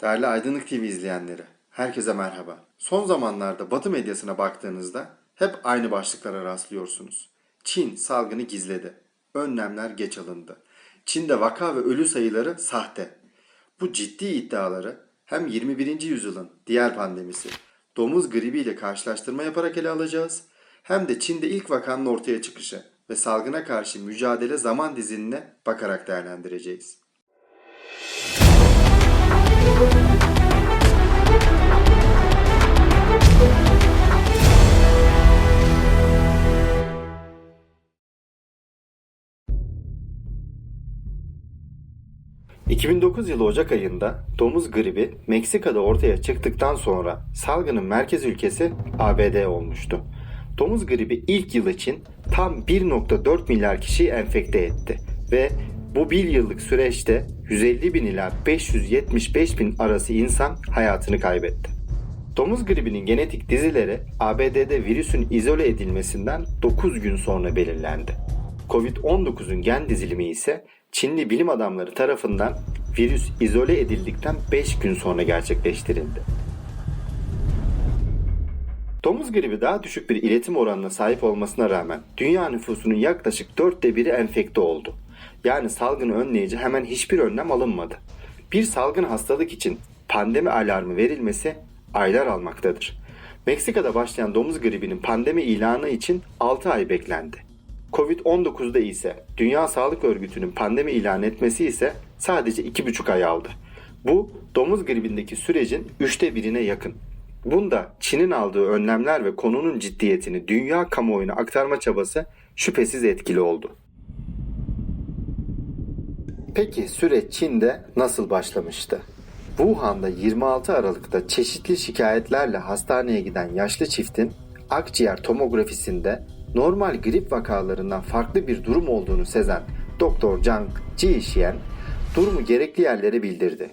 Değerli Aydınlık TV izleyenleri, herkese merhaba. Son zamanlarda Batı medyasına baktığınızda hep aynı başlıklara rastlıyorsunuz. Çin salgını gizledi. Önlemler geç alındı. Çin'de vaka ve ölü sayıları sahte. Bu ciddi iddiaları hem 21. yüzyılın diğer pandemisi, domuz gribi ile karşılaştırma yaparak ele alacağız, hem de Çin'de ilk vakanın ortaya çıkışı ve salgına karşı mücadele zaman diziline bakarak değerlendireceğiz. 2009 yılı Ocak ayında domuz gribi Meksika'da ortaya çıktıktan sonra salgının merkez ülkesi ABD olmuştu. Domuz gribi ilk yıl için tam 1.4 milyar kişiyi enfekte etti ve bu bir yıllık süreçte 150 bin ila 575 bin arası insan hayatını kaybetti. Domuz gribinin genetik dizileri ABD'de virüsün izole edilmesinden 9 gün sonra belirlendi. Covid-19'un gen dizilimi ise Çinli bilim adamları tarafından virüs izole edildikten 5 gün sonra gerçekleştirildi. Domuz gribi daha düşük bir iletim oranına sahip olmasına rağmen dünya nüfusunun yaklaşık dörtte biri enfekte oldu. Yani salgını önleyici hemen hiçbir önlem alınmadı. Bir salgın hastalık için pandemi alarmı verilmesi aylar almaktadır. Meksika'da başlayan domuz gribinin pandemi ilanı için 6 ay beklendi. Covid-19'da ise Dünya Sağlık Örgütü'nün pandemi ilan etmesi ise sadece 2,5 ay aldı. Bu domuz gribindeki sürecin üçte birine yakın. Bunda Çin'in aldığı önlemler ve konunun ciddiyetini dünya kamuoyuna aktarma çabası şüphesiz etkili oldu. Peki süreç Çin'de nasıl başlamıştı? Wuhan'da 26 Aralık'ta çeşitli şikayetlerle hastaneye giden yaşlı çiftin akciğer tomografisinde normal grip vakalarından farklı bir durum olduğunu sezen Doktor Zhang Jixian durumu gerekli yerlere bildirdi.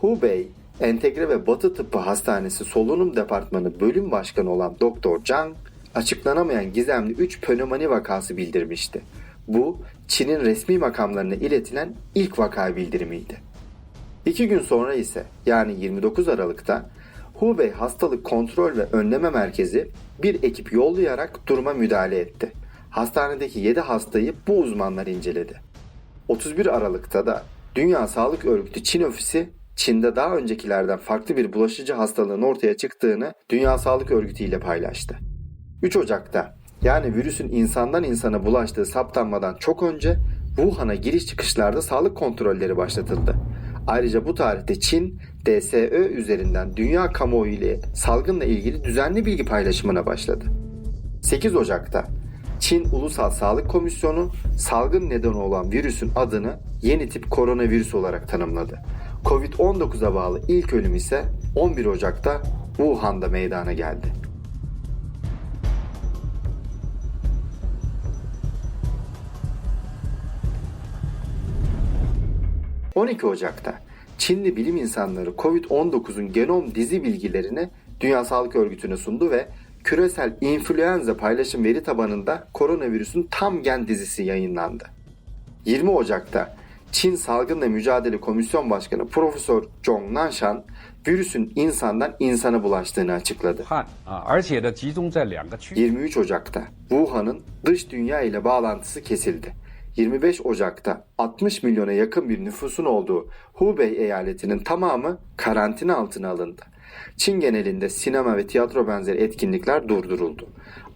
Hubei Entegre ve Batı Tıbbı Hastanesi Solunum Departmanı Bölüm Başkanı olan Doktor Zhang açıklanamayan gizemli 3 pnömoni vakası bildirmişti. Bu Çin'in resmi makamlarına iletilen ilk vaka bildirimiydi. İki gün sonra ise yani 29 Aralık'ta Hubei Hastalık Kontrol ve Önleme Merkezi bir ekip yollayarak duruma müdahale etti. Hastanedeki 7 hastayı bu uzmanlar inceledi. 31 Aralık'ta da Dünya Sağlık Örgütü Çin ofisi Çin'de daha öncekilerden farklı bir bulaşıcı hastalığın ortaya çıktığını Dünya Sağlık Örgütü ile paylaştı. 3 Ocak'ta yani virüsün insandan insana bulaştığı saptanmadan çok önce Wuhan'a giriş çıkışlarda sağlık kontrolleri başlatıldı. Ayrıca bu tarihte Çin, DSÖ üzerinden dünya kamuoyu ile salgınla ilgili düzenli bilgi paylaşımına başladı. 8 Ocak'ta Çin Ulusal Sağlık Komisyonu salgın nedeni olan virüsün adını yeni tip koronavirüs olarak tanımladı. Covid-19'a bağlı ilk ölüm ise 11 Ocak'ta Wuhan'da meydana geldi. 12 Ocak'ta Çinli bilim insanları COVID-19'un genom dizi bilgilerini Dünya Sağlık Örgütü'ne sundu ve küresel influenza paylaşım veri tabanında koronavirüsün tam gen dizisi yayınlandı. 20 Ocak'ta Çin Salgınla Mücadele Komisyon Başkanı Profesör Zhong Nanshan virüsün insandan insana bulaştığını açıkladı. 23 Ocak'ta Wuhan'ın dış dünya ile bağlantısı kesildi. 25 Ocak'ta 60 milyona yakın bir nüfusun olduğu Hubei eyaletinin tamamı karantina altına alındı. Çin genelinde sinema ve tiyatro benzeri etkinlikler durduruldu.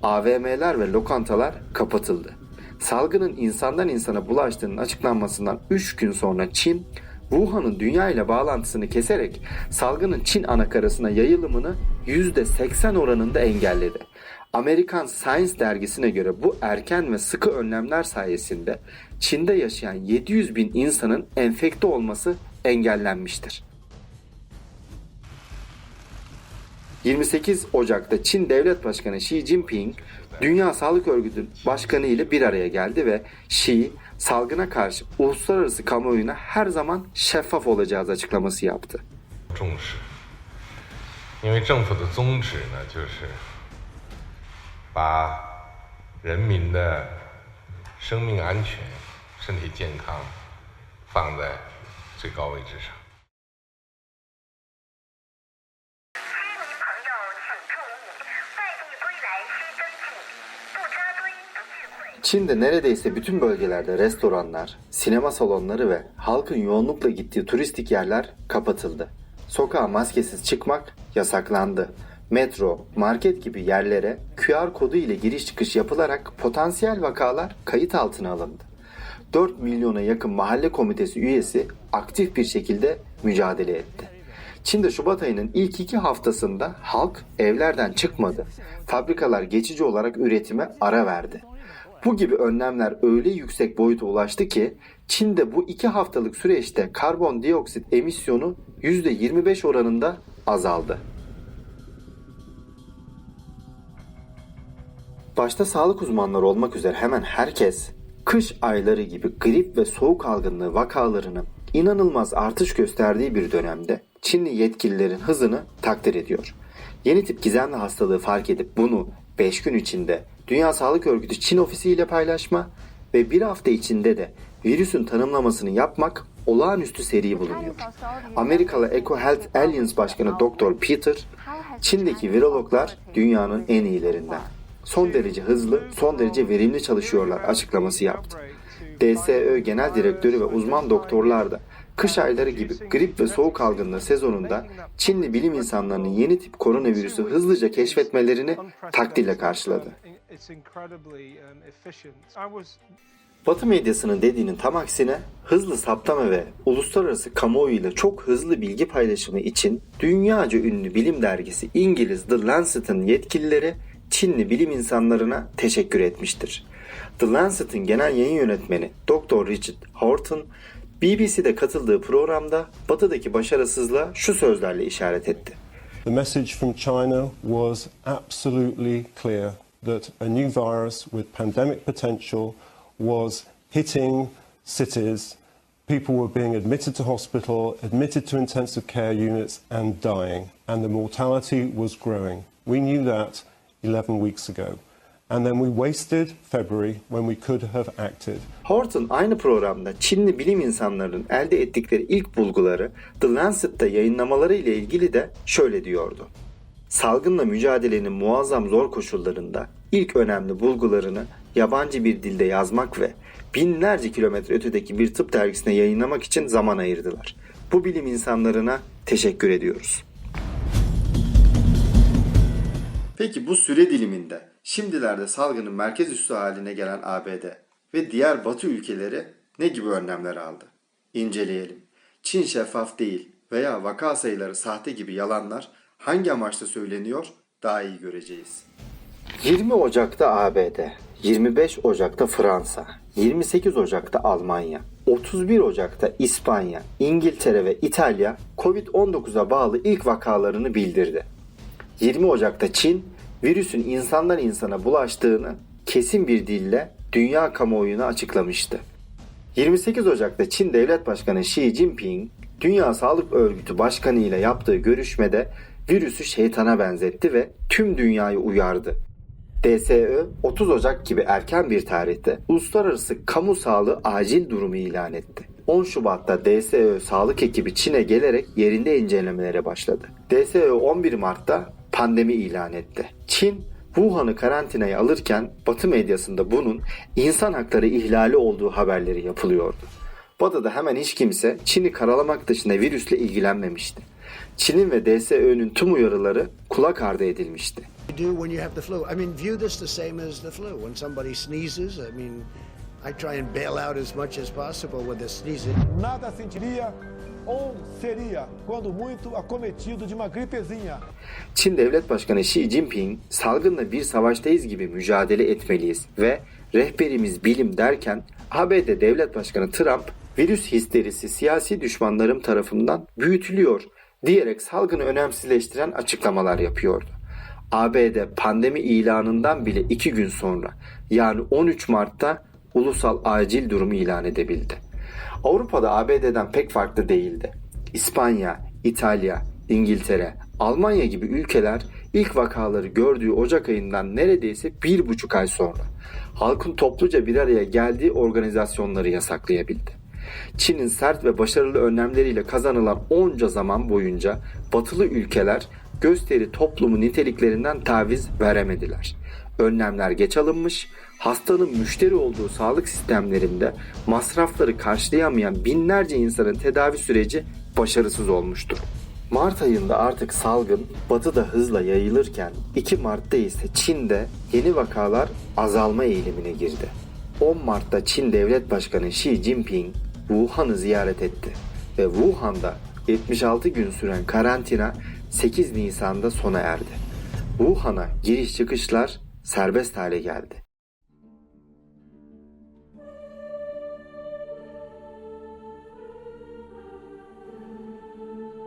AVM'ler ve lokantalar kapatıldı. Salgının insandan insana bulaştığının açıklanmasından 3 gün sonra Çin, Wuhan'ın dünya ile bağlantısını keserek salgının Çin anakarasına yayılımını %80 oranında engelledi. Amerikan Science dergisine göre bu erken ve sıkı önlemler sayesinde Çin'de yaşayan 700 bin insanın enfekte olması engellenmiştir. 28 Ocak'ta Çin Devlet Başkanı Xi Jinping Dünya Sağlık Örgütü Başkanı ile bir araya geldi ve Xi salgına karşı uluslararası kamuoyuna her zaman şeffaf olacağız açıklaması yaptı. 重视，因为政府的宗旨呢，就是 把人民的生命安全、身体健康放在最高位置上。Çin'de neredeyse bütün bölgelerde restoranlar, sinema salonları ve halkın yoğunlukla gittiği turistik yerler kapatıldı. Sokağa maskesiz çıkmak yasaklandı. Metro, market gibi yerlere QR kodu ile giriş çıkış yapılarak potansiyel vakalar kayıt altına alındı. 4 milyona yakın mahalle komitesi üyesi aktif bir şekilde mücadele etti. Çin'de Şubat ayının ilk iki haftasında halk evlerden çıkmadı. Fabrikalar geçici olarak üretime ara verdi. Bu gibi önlemler öyle yüksek boyuta ulaştı ki Çin'de bu iki haftalık süreçte karbondioksit emisyonu %25 oranında azaldı. Başta sağlık uzmanları olmak üzere hemen herkes kış ayları gibi grip ve soğuk algınlığı vakalarının inanılmaz artış gösterdiği bir dönemde Çinli yetkililerin hızını takdir ediyor. Yeni tip gizemli hastalığı fark edip bunu 5 gün içinde Dünya Sağlık Örgütü Çin ofisiyle paylaşma ve bir hafta içinde de virüsün tanımlamasını yapmak olağanüstü seri bulunuyor. Amerikalı Eco Health Alliance Başkanı Dr. Peter, Çin'deki virologlar dünyanın en iyilerinden. Son derece hızlı, son derece verimli çalışıyorlar açıklaması yaptı. DSÖ Genel Direktörü ve uzman doktorlar da kış ayları gibi grip ve soğuk algınlığı sezonunda Çinli bilim insanlarının yeni tip koronavirüsü hızlıca keşfetmelerini takdirle karşıladı. Batı medyasının dediğinin tam aksine hızlı saptama ve uluslararası kamuoyuyla çok hızlı bilgi paylaşımı için dünyaca ünlü bilim dergisi İngiliz The Lancet'ın yetkilileri Çinli bilim insanlarına teşekkür etmiştir. The Lancet'ın genel yayın yönetmeni Dr. Richard Horton, BBC'de katıldığı programda batıdaki başarısızlığa şu sözlerle işaret etti. The message from China was absolutely clear that a new virus with pandemic potential was hitting cities. People were being admitted to hospital, admitted to intensive care units, and dying. And the mortality was growing. We knew that 11 weeks ago. And then we wasted February when we could have acted. Horton aynı programda Çinli bilim insanlarının elde ettikleri ilk bulguları The Lancet'ta yayınlamaları ile ilgili de şöyle diyordu. Salgınla mücadelenin muazzam zor koşullarında ilk önemli bulgularını yabancı bir dilde yazmak ve binlerce kilometre ötedeki bir tıp dergisine yayınlamak için zaman ayırdılar. Bu bilim insanlarına teşekkür ediyoruz. Peki bu süre diliminde şimdilerde salgının merkez üssü haline gelen ABD ve diğer batı ülkeleri ne gibi önlemler aldı? İnceleyelim. Çin şeffaf değil veya vaka sayıları sahte gibi yalanlar hangi amaçla söyleniyor daha iyi göreceğiz. 20 Ocak'ta ABD, 25 Ocak'ta Fransa, 28 Ocak'ta Almanya, 31 Ocak'ta İspanya, İngiltere ve İtalya Covid-19'a bağlı ilk vakalarını bildirdi. 20 Ocak'ta Çin, virüsün insandan insana bulaştığını kesin bir dille dünya kamuoyuna açıklamıştı. 28 Ocak'ta Çin Devlet Başkanı Xi Jinping, Dünya Sağlık Örgütü Başkanı ile yaptığı görüşmede virüsü şeytana benzetti ve tüm dünyayı uyardı. DSÖ 30 Ocak gibi erken bir tarihte uluslararası kamu sağlığı acil durumu ilan etti. 10 Şubat'ta DSÖ sağlık ekibi Çin'e gelerek yerinde incelemelere başladı. DSÖ 11 Mart'ta pandemi ilan etti. Çin Wuhan'ı karantinaya alırken Batı medyasında bunun insan hakları ihlali olduğu haberleri yapılıyordu. Batı'da hemen hiç kimse Çin'i karalamak dışında virüsle ilgilenmemişti. Çin'in ve DSÖ'nün tüm uyarıları kulak ardı edilmişti. I try and bail out as much as possible with the sneezing. nada sentiria ou seria, quando muito, acometido de uma gripezinha. Çin Devlet Başkanı Xi Jinping salgınla bir savaştayız gibi mücadele etmeliyiz ve rehberimiz bilim derken ABD Devlet Başkanı Trump virüs histerisi siyasi düşmanlarım tarafından büyütülüyor diyerek salgını önemsizleştiren açıklamalar yapıyordu. ABD pandemi ilanından bile iki gün sonra yani 13 Mart'ta ulusal acil durumu ilan edebildi. Avrupa'da ABD'den pek farklı değildi. İspanya, İtalya, İngiltere, Almanya gibi ülkeler ilk vakaları gördüğü Ocak ayından neredeyse bir buçuk ay sonra halkın topluca bir araya geldiği organizasyonları yasaklayabildi. Çin'in sert ve başarılı önlemleriyle kazanılan onca zaman boyunca batılı ülkeler gösteri toplumu niteliklerinden taviz veremediler. Önlemler geç alınmış, hastanın müşteri olduğu sağlık sistemlerinde masrafları karşılayamayan binlerce insanın tedavi süreci başarısız olmuştur. Mart ayında artık salgın batıda hızla yayılırken 2 Mart'ta ise Çin'de yeni vakalar azalma eğilimine girdi. 10 Mart'ta Çin Devlet Başkanı Xi Jinping Wuhan'ı ziyaret etti ve Wuhan'da 76 gün süren karantina 8 Nisan'da sona erdi. Wuhan'a giriş çıkışlar serbest hale geldi.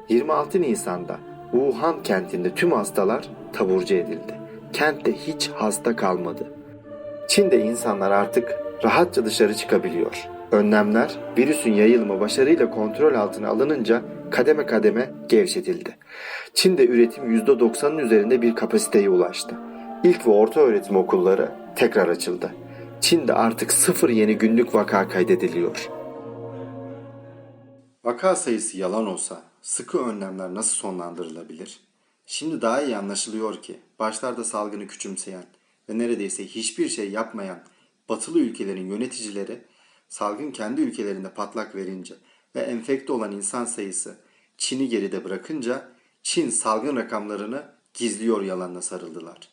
...26 Nisan'da Wuhan kentinde tüm hastalar taburcu edildi. Kentte hiç hasta kalmadı. Çin'de insanlar artık rahatça dışarı çıkabiliyor. Önlemler virüsün yayılımı başarıyla kontrol altına alınınca kademe kademe gevşetildi. Çin'de üretim %90'ın üzerinde bir kapasiteye ulaştı. İlk ve orta öğretim okulları tekrar açıldı. Çin'de artık sıfır yeni günlük vaka kaydediliyor. Vaka sayısı yalan olsa sıkı önlemler nasıl sonlandırılabilir? Şimdi daha iyi anlaşılıyor ki başlarda salgını küçümseyen ve neredeyse hiçbir şey yapmayan batılı ülkelerin yöneticileri salgın kendi ülkelerinde patlak verince ve enfekte olan insan sayısı Çin'i geride bırakınca Çin salgın rakamlarını gizliyor yalanla sarıldılar.